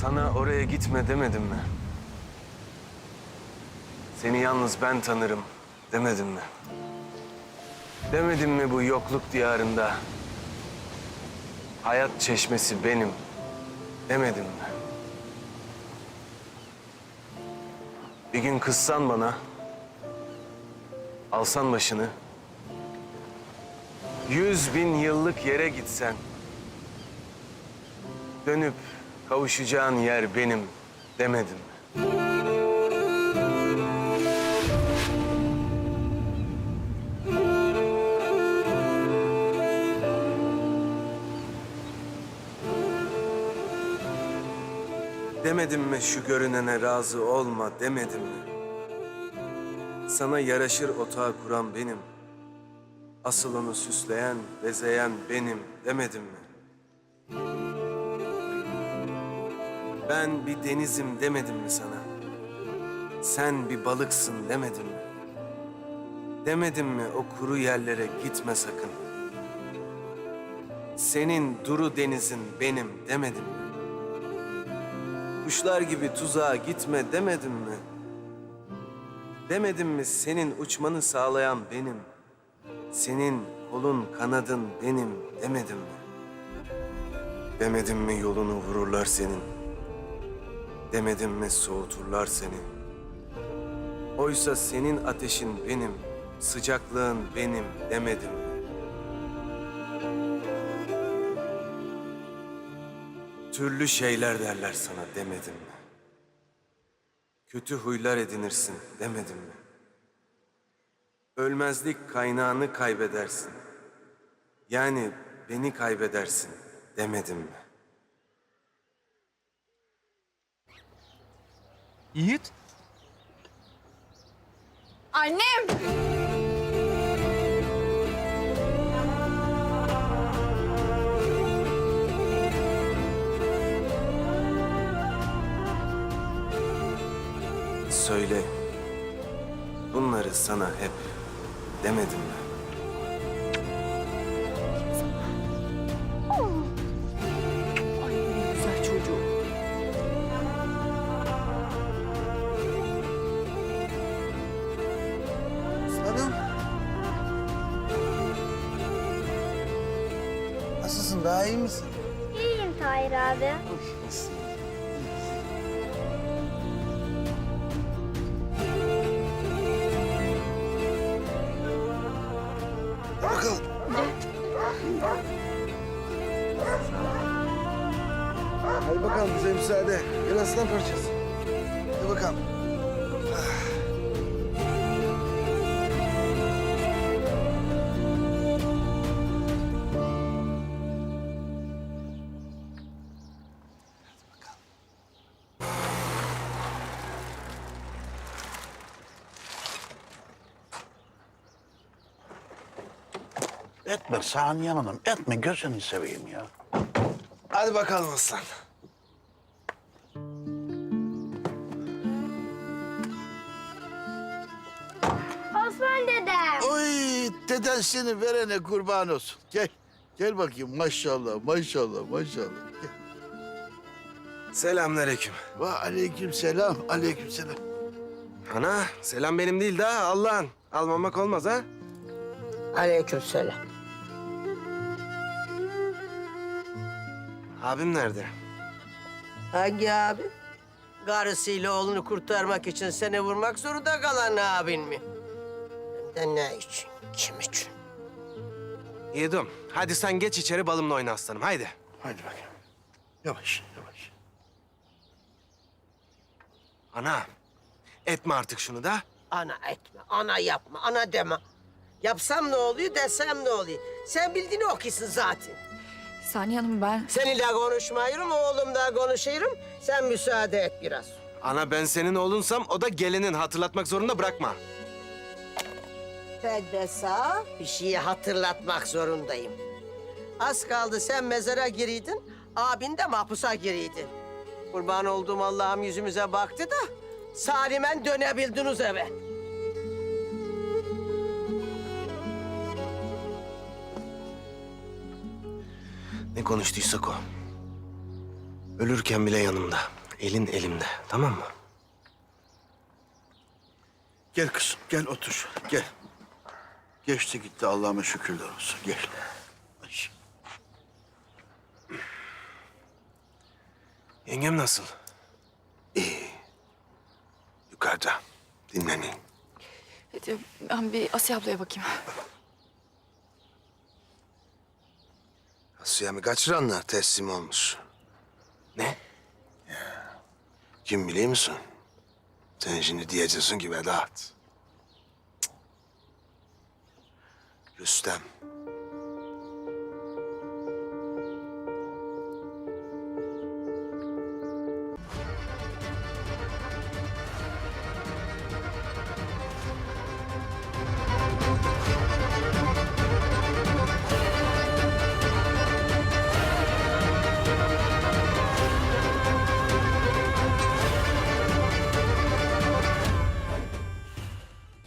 Sana oraya gitme demedim mi? Seni yalnız ben tanırım demedim mi? Demedim mi bu yokluk diyarında? Hayat çeşmesi benim demedim mi? Bir gün kızsan bana, alsan başını, yüz bin yıllık yere gitsen, dönüp kavuşacağın yer benim demedim mi? Demedim mi şu görünene razı olma demedim mi? Sana yaraşır otağı kuran benim. Asıl onu süsleyen, bezeyen benim demedim mi? Ben bir denizim demedim mi sana? Sen bir balıksın demedim mi? Demedim mi o kuru yerlere gitme sakın? Senin duru denizin benim demedim mi? Kuşlar gibi tuzağa gitme demedim mi? Demedim mi senin uçmanı sağlayan benim? Senin kolun kanadın benim demedim mi? Demedim mi yolunu vururlar senin? Demedim mi soğuturlar seni? Oysa senin ateşin benim, sıcaklığın benim demedim mi? Türlü şeyler derler sana demedim mi? Kötü huylar edinirsin demedim mi? Ölmezlik kaynağını kaybedersin. Yani beni kaybedersin demedim mi? Yiğit. Annem! Söyle. Bunları sana hep demedim mi? Nasılsın? Daha iyi misin? İyiyim Tahir abi. Bakalım. Hadi bakalım bize müsaade. Gel aslan parçası. Hadi bakalım. Etme Saniye Hanım, etme gözünü seveyim ya. Hadi bakalım aslan. Osman dedem. Oy deden seni verene kurban olsun. Gel, gel bakayım maşallah, maşallah, maşallah. Gel. Selamünaleyküm. Ve aleyküm selam, aleyküm selam. Ana, selam benim değil de Allah'ın. Almamak olmaz ha? Aleykümselam. Abim nerede? Hangi abi? Karısıyla oğlunu kurtarmak için seni vurmak zorunda kalan abin mi? Hem de ne için? Kim için? Yiğidim, hadi sen geç içeri balımla oyna aslanım, haydi. Hadi bakayım. Yavaş, yavaş. Ana, etme artık şunu da. Ana etme, ana yapma, ana deme. Yapsam ne oluyor, desem ne oluyor? Sen bildiğini okuyorsun zaten. Saniye Hanım ben... Seninle konuşmayırım, oğlumla konuşurum. Sen müsaade et biraz. Ana ben senin oğlunsam o da gelinin hatırlatmak zorunda bırakma. Ben de sağ bir şeyi hatırlatmak zorundayım. Az kaldı sen mezara giriydin, abin de mahpusa giriydi. Kurban olduğum Allah'ım yüzümüze baktı da salimen dönebildiniz eve. Konuştuysak o. Ölürken bile yanımda. Elin elimde. Tamam mı? Gel kızım, gel otur gel. Geçti gitti Allah'ıma şükürler olsun, gel. Ay. Yengem nasıl? İyi. Yukarıda. Dinlenin. Hadi ben bir Asiye ablaya bakayım. Asya'mı kaçıranlar teslim olmuş. Ne? Kim biliyor musun? Sen şimdi diyeceksin ki Vedat. Rüstem.